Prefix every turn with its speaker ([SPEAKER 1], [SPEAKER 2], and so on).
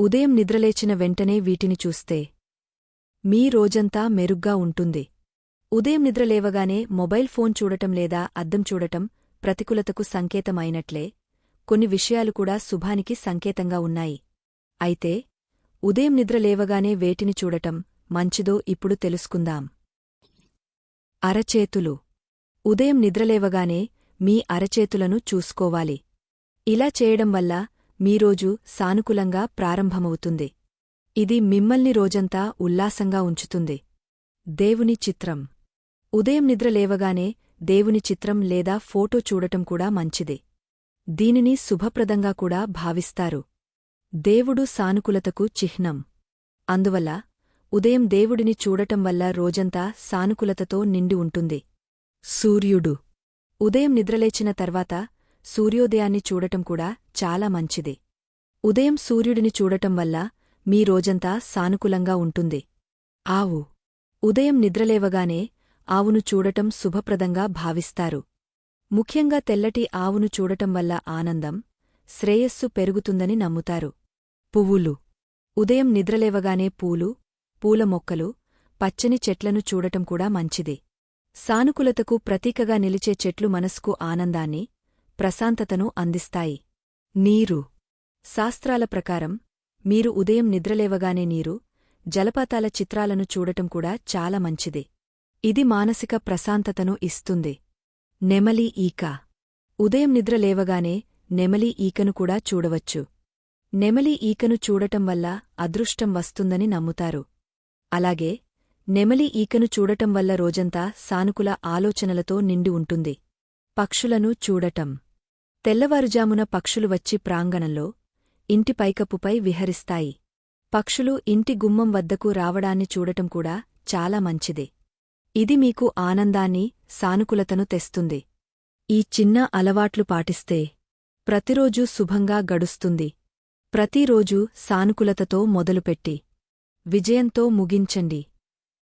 [SPEAKER 1] ఉదయం నిద్రలేచిన వెంటనే వీటిని చూస్తే మీ రోజంతా మెరుగ్గా ఉంటుంది. ఉదయం నిద్రలేవగానే మొబైల్ ఫోన్ చూడటం లేదా అద్దం చూడటం ప్రతికూలతకు సంకేతమైనట్లే. కొన్ని విషయాలు కూడా శుభానికి సంకేతంగా ఉన్నాయి. అయితే ఉదయం నిద్రలేవగానే వేటిని చూడటం మంచిదో ఇప్పుడు తెలుసుకుందాం. అరచేతులు. ఉదయం నిద్రలేవగానే మీ అరచేతులను చూసుకోవాలి. ఇలా చేయడం వల్ల మీ రోజు సానుకూలంగా ప్రారంభమవుతుంది. ఇది మిమ్మల్ని రోజంతా ఉల్లాసంగా ఉంచుతుంది. దేవుని చిత్రం. ఉదయం నిద్రలేవగానే దేవుని చిత్రం లేదా ఫోటో చూడటం కూడా మంచిది. దీనిని శుభప్రదంగా కూడా భావిస్తారు. దేవుడు సానుకూలతకు చిహ్నం. అందువల్ల ఉదయం దేవుడిని చూడటం వల్ల రోజంతా సానుకూలతతో నిండి ఉంటుంది. సూర్యుడు. ఉదయం నిద్రలేచిన తర్వాత సూర్యోదయాన్ని చూడటం కూడా చాలా మంచిది. ఉదయం సూర్యుడిని చూడటం వల్ల మీ రోజంతా సానుకూలంగా ఉంటుంది. ఆవు. ఉదయం నిద్రలేవగానే ఆవును చూడటం శుభప్రదంగా భావిస్తారు. ముఖ్యంగా తెల్లటి ఆవును చూడటం వల్ల ఆనందం శ్రేయస్సు పెరుగుతుందని నమ్ముతారు. పువ్వులు. ఉదయం నిద్రలేవగానే పూలు పూల మొక్కలు పచ్చని చెట్లను చూడటం కూడా మంచిది. సానుకూలతకు ప్రతీకగా నిలిచే చెట్లు మనస్కు ఆనందాన్ని ప్రశాంతతను అందిస్తాయి. నీరు. శాస్త్రాల ప్రకారం మీరు ఉదయం నిద్రలేవగానే నీరు జలపాతాల చిత్రాలను చూడటం కూడా చాలా మంచిది. ఇది మానసిక ప్రశాంతతను ఇస్తుంది. నెమలి ఈక. ఉదయం నిద్రలేవగానే నెమలి ఈకను కూడా చూడవచ్చు. నెమలి ఈకను చూడటం వల్ల అదృష్టం వస్తుందని నమ్ముతారు. అలాగే నెమలి ఈకను చూడటం వల్ల రోజంతా సానుకూల ఆలోచనలతో నిండి ఉంటుంది. పక్షులను చూడటం. తెల్లవారుజామున పక్షులు వచ్చి ప్రాంగణంలో ఇంటి పైకప్పుపై విహరిస్తాయి. పక్షులు ఇంటి గుమ్మం వద్దకు రావడాన్ని చూడటం కూడా చాలా మంచిది. ఇది మీకు ఆనందాన్ని సానుకూలతను తెస్తుంది. ఈ చిన్న అలవాట్లు పాటిస్తే ప్రతిరోజూ శుభంగా గడుస్తుంది. ప్రతిరోజూ సానుకూలతతో మొదలుపెట్టి విజయంతో ముగించండి.